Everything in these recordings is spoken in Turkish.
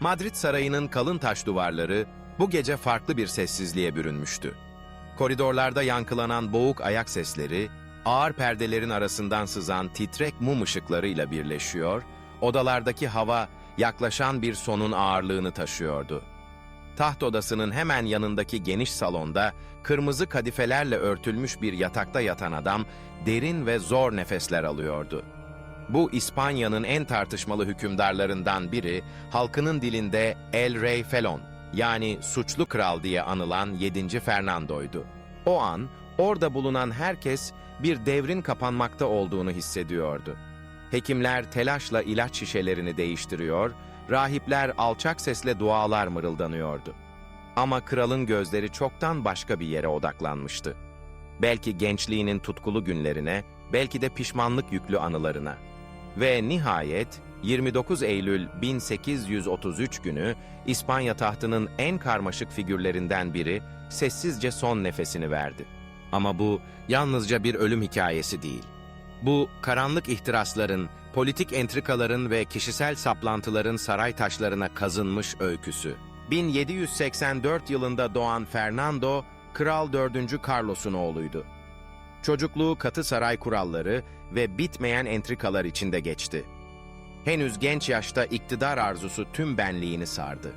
Madrid sarayının kalın taş duvarları bu gece farklı bir sessizliğe bürünmüştü. Koridorlarda yankılanan boğuk ayak sesleri, ağır perdelerin arasından sızan titrek mum ışıklarıyla birleşiyor, odalardaki hava yaklaşan bir sonun ağırlığını taşıyordu. Taht odasının hemen yanındaki geniş salonda kırmızı kadifelerle örtülmüş bir yatakta yatan adam derin ve zor nefesler alıyordu. Bu İspanya'nın en tartışmalı hükümdarlarından biri, halkının dilinde El Rey Felon yani suçlu kral diye anılan 7. Fernando'ydu. O an orada bulunan herkes bir devrin kapanmakta olduğunu hissediyordu. Hekimler telaşla ilaç şişelerini değiştiriyor, rahipler alçak sesle dualar mırıldanıyordu. Ama kralın gözleri çoktan başka bir yere odaklanmıştı. Belki gençliğinin tutkulu günlerine, belki de pişmanlık yüklü anılarına. Ve nihayet 29 Eylül 1833 günü İspanya tahtının en karmaşık figürlerinden biri sessizce son nefesini verdi. Ama bu yalnızca bir ölüm hikayesi değil. Bu karanlık ihtirasların, politik entrikaların ve kişisel saplantıların saray taşlarına kazınmış öyküsü. 1784 yılında doğan Fernando, Kral 4. Carlos'un oğluydu. Çocukluğu katı saray kuralları ve bitmeyen entrikalar içinde geçti. Henüz genç yaşta iktidar arzusu tüm benliğini sardı.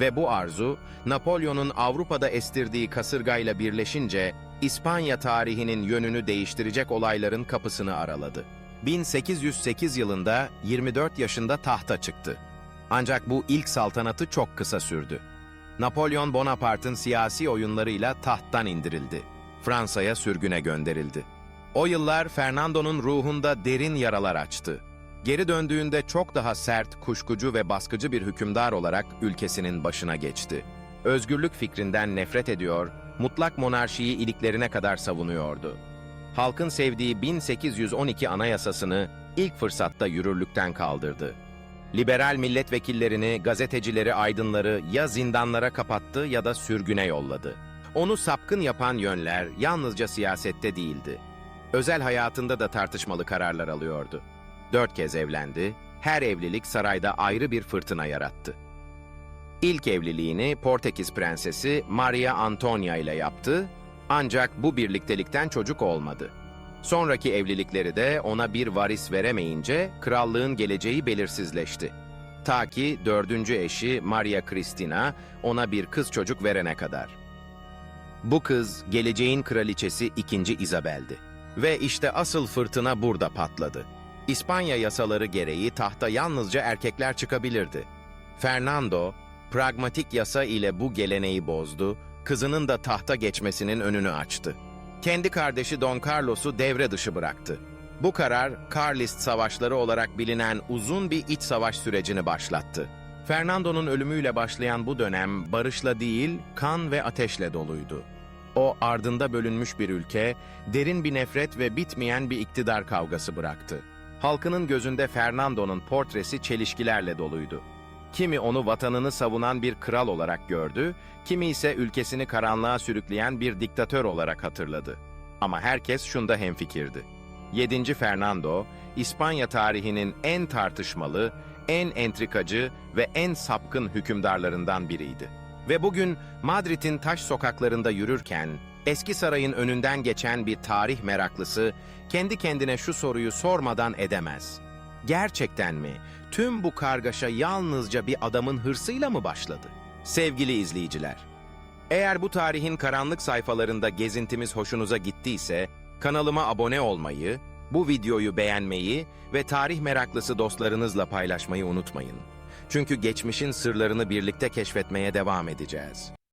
Ve bu arzu, Napolyon'un Avrupa'da estirdiği kasırgayla birleşince İspanya tarihinin yönünü değiştirecek olayların kapısını araladı. 1808 yılında 24 yaşında tahta çıktı. Ancak bu ilk saltanatı çok kısa sürdü. Napolyon Bonaparte'ın siyasi oyunlarıyla tahttan indirildi. Fransa'ya sürgüne gönderildi. O yıllar Fernando'nun ruhunda derin yaralar açtı. Geri döndüğünde çok daha sert, kuşkucu ve baskıcı bir hükümdar olarak ülkesinin başına geçti. Özgürlük fikrinden nefret ediyor, mutlak monarşiyi iliklerine kadar savunuyordu. Halkın sevdiği 1812 anayasasını ilk fırsatta yürürlükten kaldırdı. Liberal milletvekillerini, gazetecileri, aydınları ya zindanlara kapattı ya da sürgüne yolladı. Onu sapkın yapan yönler yalnızca siyasette değildi. Özel hayatında da tartışmalı kararlar alıyordu. Dört kez evlendi, her evlilik sarayda ayrı bir fırtına yarattı. İlk evliliğini Portekiz prensesi Maria Antonia ile yaptı ancak bu birliktelikten çocuk olmadı. Sonraki evlilikleri de ona bir varis veremeyince krallığın geleceği belirsizleşti. Ta ki dördüncü eşi Maria Cristina ona bir kız çocuk verene kadar. Bu kız geleceğin kraliçesi 2. Isabel'di. Ve işte asıl fırtına burada patladı. İspanya yasaları gereği tahta yalnızca erkekler çıkabilirdi. Fernando, pragmatik yasa ile bu geleneği bozdu, kızının da tahta geçmesinin önünü açtı. Kendi kardeşi Don Carlos'u devre dışı bıraktı. Bu karar, Carlist savaşları olarak bilinen uzun bir iç savaş sürecini başlattı. Fernando'nun ölümüyle başlayan bu dönem barışla değil, kan ve ateşle doluydu. O ardında bölünmüş bir ülke, derin bir nefret ve bitmeyen bir iktidar kavgası bıraktı. Halkının gözünde Fernando'nun portresi çelişkilerle doluydu. Kimi onu vatanını savunan bir kral olarak gördü, kimi ise ülkesini karanlığa sürükleyen bir diktatör olarak hatırladı. Ama herkes şunda hemfikirdi. 7. Fernando, İspanya tarihinin en tartışmalı, en entrikacı ve en sapkın hükümdarlarından biriydi. Ve bugün Madrid'in taş sokaklarında yürürken, eski sarayın önünden geçen bir tarih meraklısı kendi kendine şu soruyu sormadan edemez. Gerçekten mi tüm bu kargaşa yalnızca bir adamın hırsıyla mı başladı? Sevgili izleyiciler, eğer bu tarihin karanlık sayfalarında gezintimiz hoşunuza gittiyse, kanalıma abone olmayı, bu videoyu beğenmeyi ve tarih meraklısı dostlarınızla paylaşmayı unutmayın. Çünkü geçmişin sırlarını birlikte keşfetmeye devam edeceğiz.